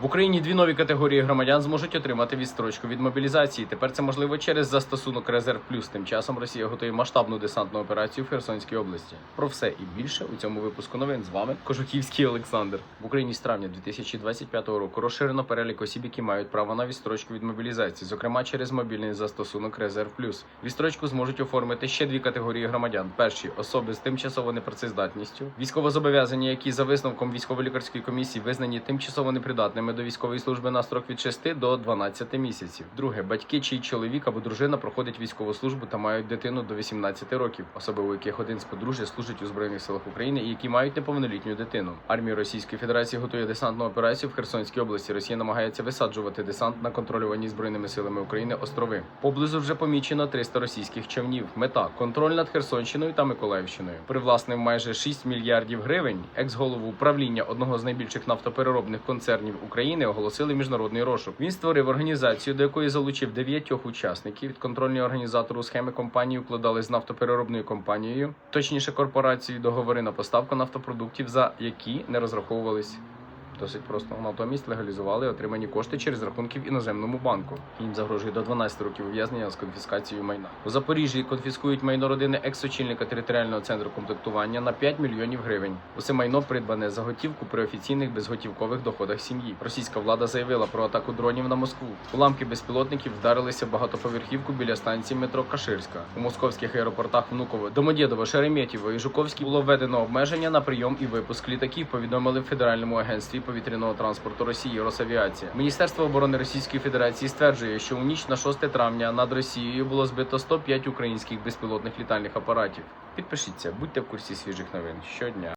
В Україні дві нові категорії громадян зможуть отримати відстрочку від мобілізації. Тепер це можливо через застосунок Резерв Плюс. Тим часом Росія готує масштабну десантну операцію в Херсонській області. Про все і більше у цьому випуску новин з вами Кожухівський Олександр. В Україні з травня 2025 року розширено перелік осіб, які мають право на відстрочку від мобілізації, зокрема через мобільний застосунок Резерв Плюс. Відстрочку зможуть оформити ще дві категорії громадян: перші особи з тимчасово непрацездатністю, військовозобов'язані, які за висновком військово-лікарської комісії визнані тимчасово непридатними до військової служби на строк від 6 до 12 місяців. Друге, батьки, чий чоловік або дружина проходить військову службу та мають дитину до 18 років, особи у яких один з подружжя служить у збройних силах України і які мають неповнолітню дитину. Армія Російської Федерації готує десантну операцію в Херсонській області. Росія намагається висаджувати десант на контролювані збройними силами України острови. Поблизу вже помічено 300 російських човнів. Мета контроль над Херсонщиною та Миколаївщиною. Привласнив майже 6 мільярдів гривень. Екс-голову управління одного з найбільших нафтопереробних концернів України оголосили міжнародний розшук. Він створив організацію, до якої залучив дев'ятьох учасників. Контрольні організатору схеми компанії укладали з нафтопереробною компанією, точніше корпорацією, договори на поставку нафтопродуктів, за які не розраховувались. Досить просто натомість легалізували отримані кошти через рахунки в іноземному банку. Їм загрожує до 12 років ув'язнення з конфіскацією майна. У Запоріжжі конфіскують майно родини екс-очільника територіального центру комплектування на 5 мільйонів гривень. Усе майно придбане за готівку при офіційних безготівкових доходах сім'ї. Російська влада заявила про атаку дронів на Москву. Уламки безпілотників вдарилися в багатоповерхівку біля станції метро Каширська. У московських аеропортах Внуково, Домодєдово, Шереметьєво і Жуковській було введено обмеження на прийом і випуск літаків. Повідомили в Федеральному агентстві повітряного транспорту Росії Росавіація. Міністерство оборони Російської Федерації стверджує, що у ніч на 6 травня над Росією було збито 105 українських безпілотних літальних апаратів. Підпишіться, будьте в курсі свіжих новин щодня.